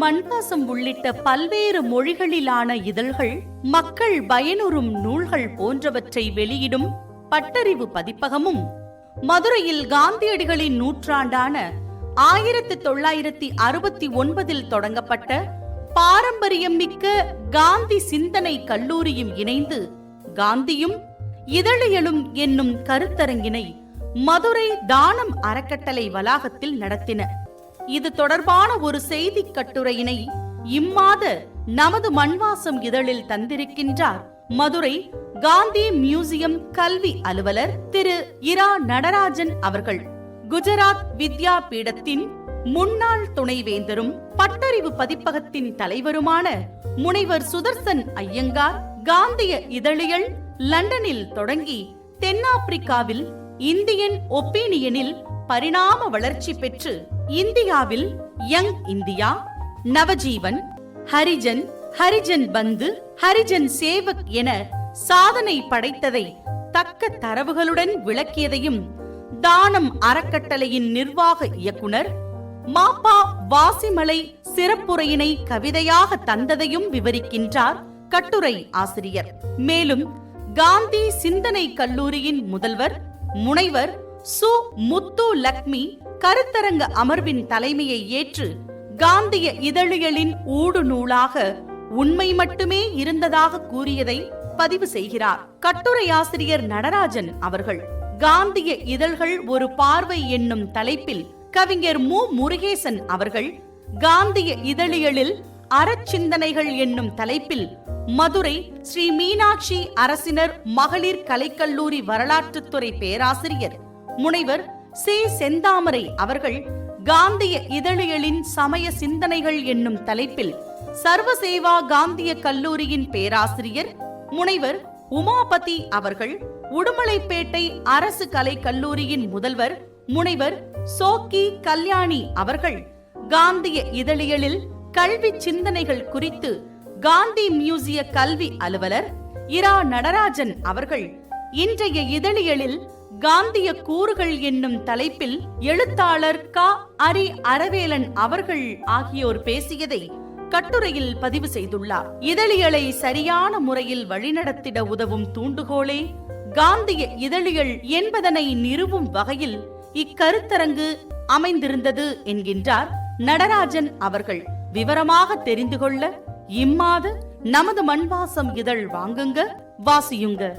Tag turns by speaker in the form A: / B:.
A: மண்பாசம் உள்ளிட்ட பல்வேறு மொழிகளிலான இதழ்கள் மக்கள் பயனுறும் நூல்கள் போன்றவற்றை வெளியிடும் பட்டறிவு பதிப்பகமும். மதுரையில் காந்தியடிகளின் நூற்றாண்டான ஆயிரத்தி தொள்ளாயிரத்தி அறுபத்தி ஒன்பதில் தொடங்கப்பட்ட பாரம்பரியம் மிக்க காந்தி சிந்தனை கல்லூரியும் இணைந்து காந்தியும் இதழியலும் என்னும் கருத்தரங்கினை மதுரை தானம் அறக்கட்டளை வளாகத்தில் நடத்தின. இது தொடர்பான ஒரு செய்தி கட்டுரையினை இம்மாத நமது மண்வாசம் இதழில் தந்திருக்கின்றார் மதுரை காந்தி மியூசியம் கல்வி அலுவலர் திரு இரா நடராஜன் அவர்கள். குஜராத் வித்யா பீடத்தின் முன்னாள் துணைவேந்தரும் பட்டறிவு பதிப்பகத்தின் தலைவருமான முனைவர் சுதர்சன் ஐயங்கார் காந்திய இதழியல் லண்டனில் தொடங்கி தென்னாப்பிரிக்காவில் இந்தியன் ஒப்பீனியனில் பரிணாம வளர்ச்சி பெற்று இந்தியாவில் யங் இந்தியா நவஜீவன் ஹரிஜன் ஹரிஜன் பந்து ஹரிஜன் சேவக் என சாதனை படைத்ததை தக்க தரவுகளுடன் விளக்கியதையும் தானம் அறக்கட்டளையின் நிர்வாக இயக்குனர் மாப்பா வாசிமலை சிறப்புரையினை கவிதையாக தந்ததையும் விவரிக்கின்றார் கட்டுரை ஆசிரியர். மேலும் காந்தி சிந்தனை கல்லூரியின் முதல்வர் முனைவர் சு முத்து லக்ஷ்மி கருத்தரங்க அமர்வின் தலைமையை ஏற்று காந்திய இதழியலின் ஊடு நூலாக உண்மை மட்டுமே இருந்ததாக கூறியதை பதிவு செய்கிறார். கட்டுரை ஆசிரியர் நடராஜன் அவர்கள். காந்திய இதழ்கள் ஒரு பார்வை என்னும் தலைப்பில் கவிஞர் மு. முருகேசன் அவர்கள் காந்திய இதழியலில் அறச்சிந்தனைகள் என்னும் தலைப்பில் மதுரை ஸ்ரீ மீனாட்சி அரசினர் மகளிர் கலைக்கல்லூரி வரலாற்றுத்துறை பேராசிரியர் முனைவர் சி செந்தாமரை அவர்கள் காந்திய இதழியலின் சமய சிந்தனைகள் என்னும் தலைப்பில் சர்வசேவா காந்திய கல்லூரியின் பேராசிரியர் முனைவர் உமாபதி அவர்கள் உடுமலைப்பேட்டை அரசு கலை கல்லூரியின் முதல்வர் முனைவர் சோக்கி கல்யாணி அவர்கள் காந்திய இதழியலில் கல்வி சிந்தனைகள் குறித்து காந்தி மியூசிய கல்வி அலுவலர் இரா நடராஜன் அவர்கள் இன்றைய இதழியலில் காந்திய கூறுகள் என்னும் தலைப்பில் எழுத்தாளர் க. அரி. அரவேலன் அவர்கள் ஆகியோர் பேசியதை கட்டுரையில் பதிவு செய்துள்ளார். இதழியலை சரியான முறையில் வழிநடத்திட உதவும் தூண்டுகோலே காந்திய இதழியல் என்பதனை நிறுவும் வகையில் இக்கருத்தரங்கு அமைந்திருந்தது என்கின்றார் நடராஜன் அவர்கள். விவரமாக தெரிந்து கொள்ள இம்மாத நமது மண்வாசம் இதழ் வாங்குங்க வாசியுங்க.